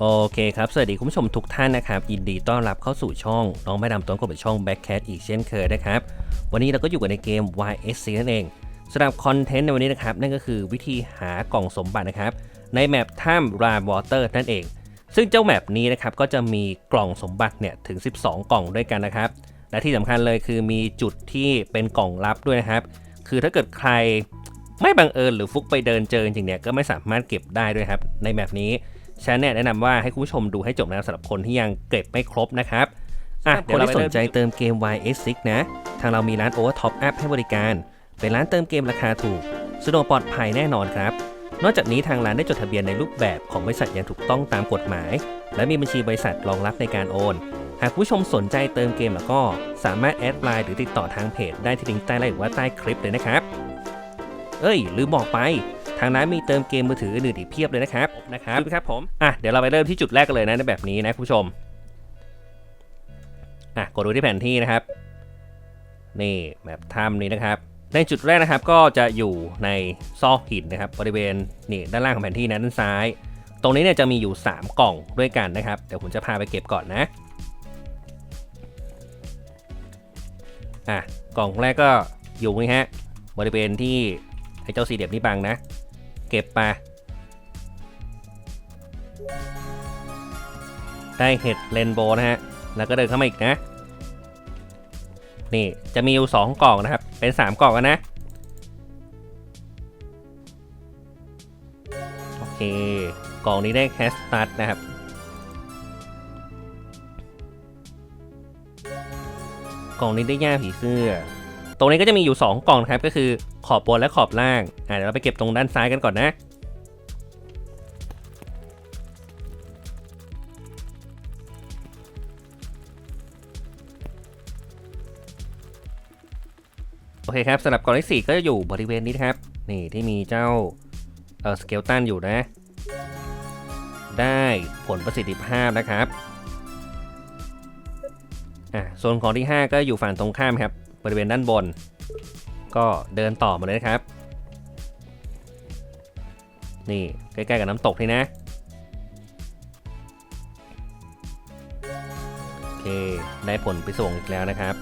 โอเคครับ สวัสดีคุณผู้ชมทุกท่านนะครับ ยินดีต้อนรับเข้าสู่ช่อง น้องไม่ดำต้นกบช่อง Backcat อีกเช่นเคยนะครับ วันนี้เราก็อยู่กันในเกม YSC นั่นเองสำหรับคอนเทนต์ในวันนี้นะครับ นั่นก็คือวิธีหากล่องสมบัตินะครับ ในแมปถ้ำรามวอเตอร์นั่นเอง ซึ่งเจ้าแมปนี้นะครับ ก็จะมีกล่องสมบัติเนี่ยถึง 12 กล่องด้วยกันนะครับ และที่สำคัญเลยคือมีจุดที่เป็นกล่องลับด้วยนะครับ คือถ้าเกิดใครไม่บังเอิญหรือฟุกไปเดินเจอจริงเนี่ยก็ไม่สามารถเก็บได้ด้วยครับในแมปนี้ ฉันเนี่ยแนะนำว่าให้คุณผู้ชมดูให้จบนะครับสำหรับคนที่ยังเก็บไม่ครบนะครับอะครับเดี๋ยวเราคนที่สสนนใจใจเติมเกม YS6 นะ ทางเรามีร้าน Over Top Up ให้บริการ เป็นร้านเติมเกมราคาถูกสะดวกปลอดภัยแน่นอนครับ นอกจากนี้ทางร้านได้จดทะเบียนในรูปแบบของบริษัทอย่างถูกต้องตามกฎหมาย และมีบัญชีบริษัทรองรับในการโอน หากผู้ชมสนใจเติมเกมแล้วก็สามารถแอดไลน์หรือติดต่อทางเพจได้ที่ลิงก์ใต้ไลน์หรือว่าใต้คลิปเลยนะครับ เอ้ยลืมบอกไป ทางร้านมีเติมเกมมือถืออื่นๆอีกเพียบเลยนะครับนะครับครับผมอะเดี๋ยวเราไปเริ่มที่จุดแรกกันเลยนะในแบบนี้นะคุณผู้ชมอะกดดูที่แผนที่นะครับ นี่แบบถ้ำนี้นะครับ ในจุดแรกนะครับก็จะอยู่ในซอกหินนะครับบริเวณนี่ด้านล่างของแผนที่นะด้านซ้าย ตรงนี้เนี่ยจะมีอยู่ 3 กล่องด้วยกันนะครับเดี๋ยวผมจะพาไปเก็บก่อนนะอะกล่องแรกก็อยู่นี่ฮะบริเวณที่ไอ้เจ้าสี่เหลี่ยมนี่บังนะ เก็บไปได้เห็ดเรนโบว์นะฮะ แล้วก็เดินเข้ามาอีกนะ นี่จะมีอยู่2กล่องนะครับ เป็น3กล่องนะ โอเค กล่องนี้ได้แคสตัดนะครับกล่องนี้ได้ย่าผีเสื้อ ตรงนี้ก็จะมีอยู่ 2 กล่องนะครับก็คือ ขอบบนและขอบล่างอ่าเดี๋ยวเราไปเก็บตรงด้านซ้ายกันก่อนนะ โอเคครับสำหรับกล่องที่ 4 ก็จะอยู่บริเวณนี้ครับ นี่ที่มีเจ้าเออสเกลตันอยู่นะ ได้ผลประสิทธิภาพนะครับอะโซนของที่ 5 ก็อยู่ฝั่งตรงข้ามครับ บริเวณด้านบน ก็เดินต่อมาเลยนะครับ นี่ใกล้ๆกับน้ำตกนี่นะ โอเค ได้ผลไปส่งอีกแล้วนะครับ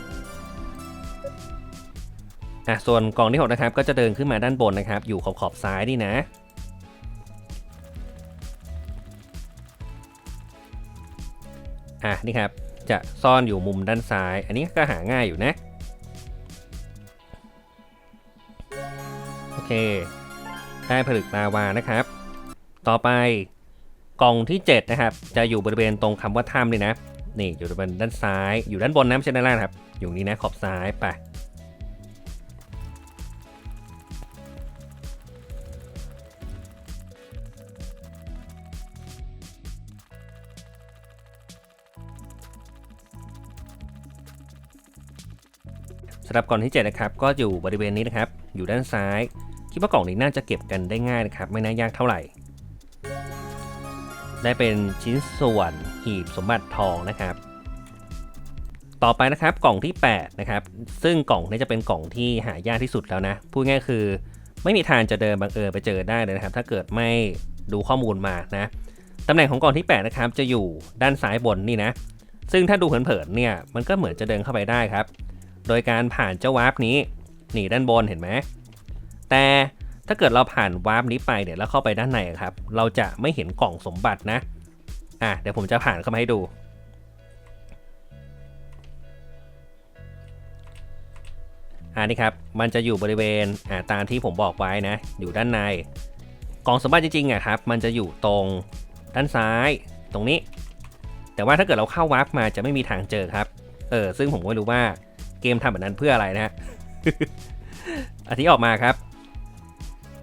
อะส่วนกล่องที่ 6 นะครับ ก็จะเดินขึ้นมาด้านบนนะครับ อยู่ขอบขอบซ้ายนี่นะ อะนี่ครับ จะซ่อนอยู่มุมด้านซ้าย อันนี้ก็หาง่ายอยู่นะ เค ได้ผลึกลาวานะครับ ต่อไปกล่องที่ 7 นะครับ จะอยู่บริเวณตรงคำว่าถ้ำนี่นะ นี่อยู่บริเวณด้านซ้าย อยู่ด้านบนนะไม่ใช่ด้านล่างครับ อยู่นี่นะขอบซ้ายไป สำหรับกล่องที่ 7 นะครับ ก็อยู่บริเวณนี้นะครับ อยู่ด้านซ้าย คิดว่ากล่องนี้น่าจะเก็บกันได้ง่ายนะครับ ไม่น่ายากเท่าไหร่ ได้เป็นชิ้นส่วนหีบสมบัติทองนะครับ ต่อไปนะครับกล่องที่ 8 นะครับ ซึ่งกล่องนี้จะเป็นกล่องที่หายากที่สุดแล้วนะ พูดง่ายคือ ไม่มีทางจะเดินบังเอิญไปเจอได้เลยนะครับ ถ้าเกิดไม่ดูข้อมูลมานะตำแหน่งของกล่องที่ 8 นะครับ จะอยู่ด้านซ้ายบนนี่นะ ซึ่งถ้าดูเผินๆเนี่ย มันก็เหมือนจะเดินเข้าไปได้ครับ โดยการผ่านเจ้าวาร์ปนี้ นี่ด้านบนเห็นไหม แต่ถ้าเกิดเราผ่านวาร์ปนี้ไปเนี่ยแล้วเข้าไปด้านในครับ เราจะไม่เห็นกล่องสมบัตินะ อะเดี๋ยวผมจะผ่านเข้ามาให้ดู อ่านี่ครับ มันจะอยู่บริเวณอ่าตามที่ผมบอกไว้นะ อยู่ด้านใน กล่องสมบัติจริงๆอะครับ มันจะอยู่ตรงด้านซ้ายตรงนี้ แต่ว่าถ้าเกิดเราเข้าวาร์ปมาจะไม่มีทางเจอครับ เออซึ่งผมก็ไม่รู้ว่าเกมทำแบบนั้นเพื่ออะไรนะฮะอาทิตย์ออกมาครับ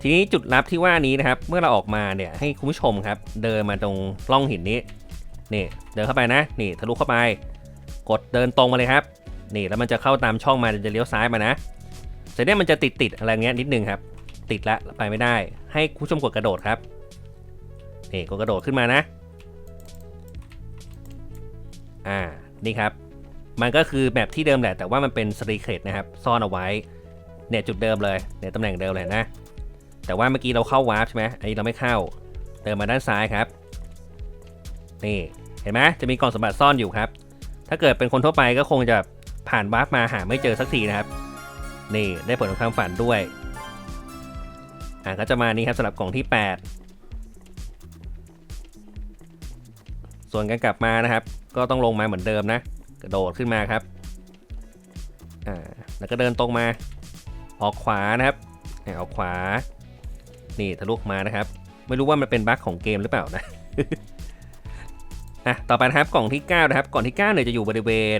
ทีนี้จุดลับที่ว่านี้นะครับ เมื่อเราออกมาเนี่ยให้คุณผู้ชมครับ เดินมาตรงร่องหินนี้นี่เดินเข้าไปนะนี่ทะลุเข้าไป กดเดินตรงมาเลยครับ นี่แล้วมันจะเข้าตามช่องมาจะเลี้ยวซ้ายมานะเสร็จเนี่ยมันจะติดติดอะไรเงี้ยนิดนึงครับ ติดละไปไม่ได้ ให้คุณผู้ชมกดกระโดดครับนี่กดกระโดดขึ้นมานะ อ่านี่ครับ มันก็คือแบบที่เดิมแหละแต่ว่ามันเป็นสตรีเครดนะครับ ซ่อนเอาไว้เนี่ยจุดเดิมเลยเนี่ยตำแหน่งเดิมเลยนะ แต่ว่าเมื่อกี้เราเข้าวาร์ปใช่ไหมอันนี้เราไม่เข้าเดินมาด้านซ้ายครับ นี่ เห็นไหมจะมีกล่องสมบัติซ่อนอยู่ครับ ถ้าเกิดเป็นคนทั่วไปก็คงจะผ่านวาร์ปมาหาไม่เจอสักทีนะครับ นี่ได้ผลของความฝันด้วย อ่าก็จะมานี้ครับสำหรับกล่องที่ 8 ส่วนการกลับมานะครับ ก็ต้องลงมาเหมือนเดิมนะ กระโดดขึ้นมาครับ อ่า แล้วก็เดินตรงมา ออกขวานะครับอ่าออกขวา นี่ทะลุมานะครับ ไม่รู้ว่ามันเป็นบั๊กของเกมหรือเปล่านะอะต่อไปนะครับกล่องที่9นะครับกล่องที่9เนี่ยจะอยู่บริเวณ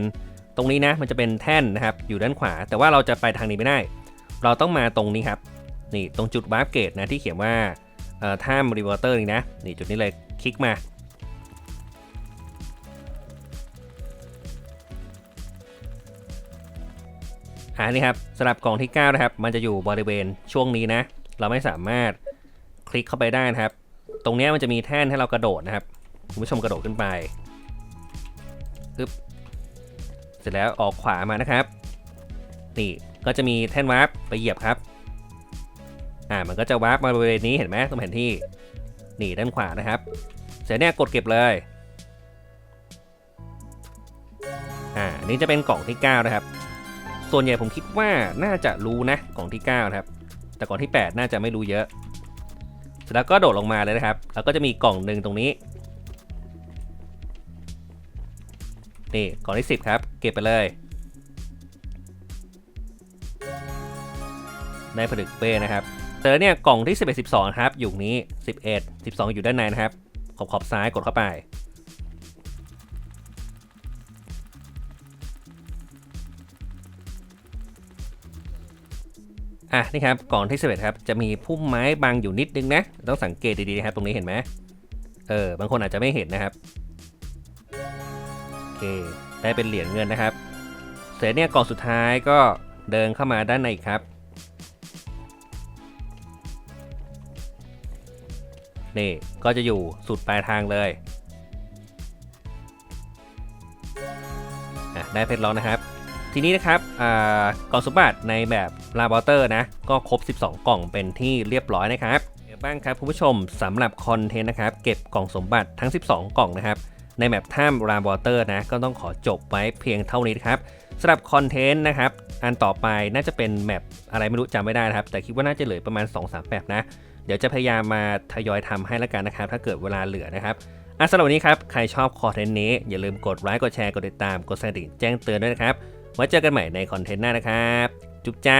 ตรงนี้นะมันจะเป็นแท่นนะครับอยู่ด้านขวา แต่ว่าเราจะไปทางนี้ไม่ได้ เราต้องมาตรงนี้ครับนี่ตรงจุดวาร์ปเกตนะที่เขียนว่าเอ่อท่ามรีเวอร์เตอร์นี่นะนี่จุดนี้เลยคลิกมาอ่านี่ครับสำหรับกล่องที่ 9 นะครับ มันจะอยู่บริเวณช่วงนี้นะ เราไม่สามารถ คลิกเข้าไปได้นะครับ ตรงนี้มันจะมีแท่นให้เรากระโดดนะครับคุณผู้ชมกระโดดขึ้นไปปึ๊บเสร็จแล้วออกขวามานะครับ นี่ก็จะมีแท่นวาร์ปไปเหยียบครับ อ่า มันก็จะวาร์ปมาบริเวณนี้เห็นไหมตรงแผนที่ นี่ด้านขวานะครับ เสร็จเนี่ยกดเก็บเลย อ่านนี้จะเป็นกล่องที่ 9 นะครับ ส่วนใหญ่ผมคิดว่าน่าจะรู้นะกล่องที่ 9 นะครับ แต่กล่องที่ 8 น่าจะไม่รู้เยอะ ร็จแล้วก็โดดลงมาเลยนะครับ แล้วก็จะมีกล่องหนึ่งตรงนี้ นี่กล่องที่ 10 ครับ เก็บไปเลย ได้ผลึกเป้นะครับแต่แล้วเนี่ยกล่องที่ 11 12 ครับ อยู่นี้ 11 12 อยู่ด้านในนะครับ ขอบขอบซ้ายกดเข้าไป อะนี่ครับกล่องที่11ครับจะมีพุ่มไม้บังอยู่นิดนึงนะต้องสังเกตดีๆนะครับตรงนี้เห็นไหมเออบางคนอาจจะไม่เห็นนะครับโอเคได้เป็นเหรียญเงินนะครับเสร็จเนี่ยกล่องสุดท้ายก็เดินเข้ามาด้านในครับนี่ก็จะอยู่สุดปลายทางเลยอะได้เพชรแล้วนะครับ ทีนี้นะครับกล่องสมบัติในแบบลาบอเตอร์นะ ก็ครบ 12 กล่องเป็นที่เรียบร้อยนะครับเดี๋ยวบ้างครับคุณผู้ชมสำหรับคอนเทนต์นะครับเก็บกล่องสมบัติทั้ง 12 กล่องนะครับในแมปถ้ำลาบอเตอร์นะก็ต้องขอจบไว้เพียงเท่านี้ครับสำหรับคอนเทนต์นะครับอันต่อไปน่าจะเป็นแมปอะไรไม่รู้จำไม่ได้นะครับ แต่คิดว่าน่าจะเหลือประมาณ 2-3แบบนะ เดี๋ยวจะพยายามมาทยอยทำให้ละกันนะครับ ถ้าเกิดเวลาเหลือนะครับอะสำหรับวันนี้ครับใครชอบคอนเทนต์นี้อย่าลืมกดไลค์กดแชร์กดติดตามกดสั่นกระดิ่งแจ้งเตือนด้วยนะครับ ไว้เจอกันใหม่ในคอนเทนต์หน้านะครับ จุ๊บจ้า